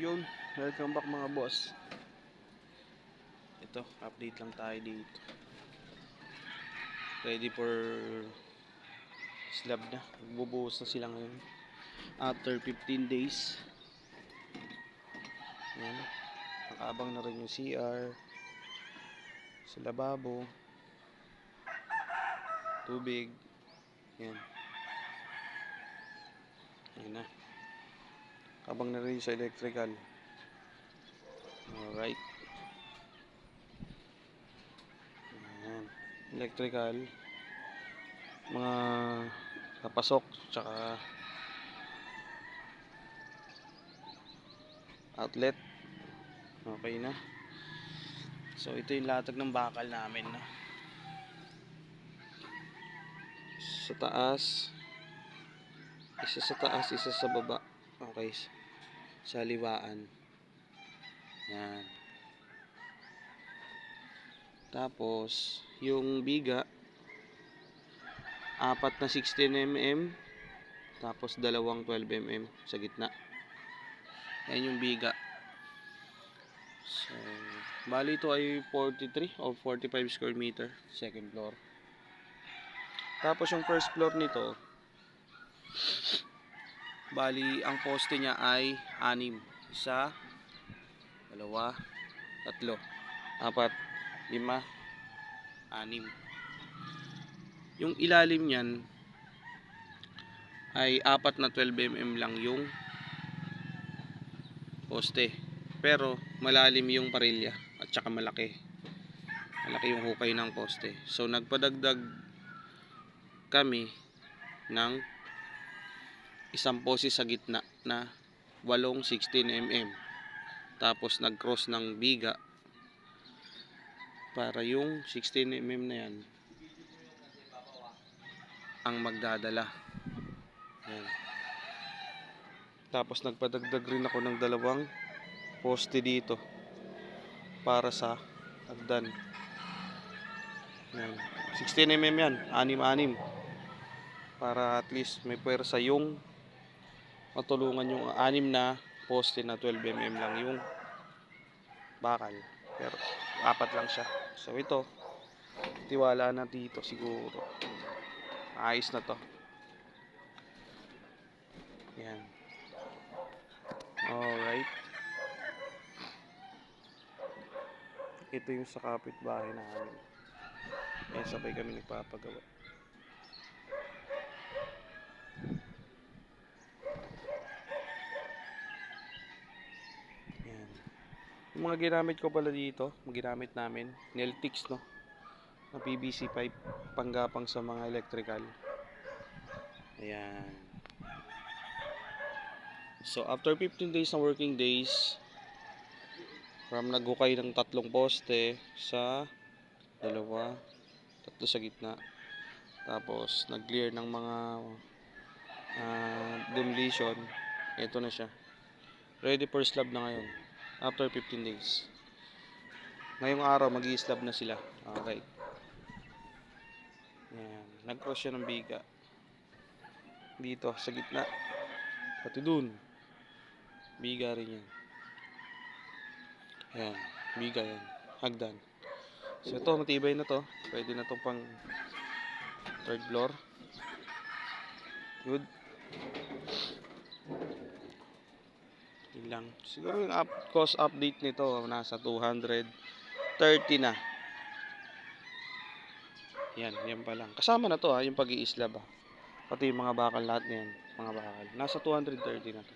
Yun, welcome back mga boss. Ito, update lang tayo dito. Ready for slab na. Bubuhos na sila ngayon. After 15 days. Yan. Nakaabang na rin yung CR. Sa lababo. Tubig. Yan. Yan na. Kabang na rin sa electrical. Alright. Ayan. Electrical. Mga napasok. Tsaka outlet. Okay na. So ito yung latag ng bakal namin. No? Sa taas. Isa sa taas, isa sa baba. Okay. Sa liwaan. Yan. Tapos, yung biga, apat na 16 mm, tapos dalawang 12 mm sa gitna. Yan yung biga. So, bali ito ay 43 o 45 square meter, second floor. Tapos yung first floor nito, Bali, ang poste niya ay anim. Isa, dalawa, tatlo, apat, lima, anim. Yung ilalim niyan ay apat na 12 mm lang yung poste. Pero malalim yung parilya at saka malaki. Malaki yung hukay ng poste. So nagpadagdag kami ng isang pose sa gitna na walong 16 mm tapos nag-cross ng biga para yung 16 mm na yan ang magdadala yan. tapos nagpadagdag rin ako ng dalawang poste dito para sa hagdan yan. 16 mm yan anim-anim para at least may pwersa yung matulungan yung anim na poste na 12 mm lang yung bakal. Pero apat lang siya. So ito, tiwala na dito siguro. Ayos na to. Yan. Alright. Ito yung sa kapitbahay namin. Ayan, sabay kami nagpapagawa. Yan. Mga ginamit ko pala dito, ginamit namin, Neltix no, na PVC pipe, panggapang sa mga electrical. Ayan. So, after 15 days na working days, from naghukay ng tatlong poste sa dalawa, tatlo sa gitna, tapos nag-clear ng mga ah, demolition, ito na siya. Ready for slab na ngayon. After 15 days. Ngayong araw, mag slab na sila. Okay. Yan. Nag-cross siya ng biga. Dito, sa gitna. Pati dun. Biga rin yan. Yan. Biga yan. Hagdan. So ito, matibay na to. Pwede na to pang third floor. Good. Yun lang. Siguro yung up, cost update nito nasa 230 na. Yan, yan pa lang. Kasama na to ha, yung pag-iislab ha. Pati yung mga bakal lahat na yan, mga bakal. Nasa 230 na to.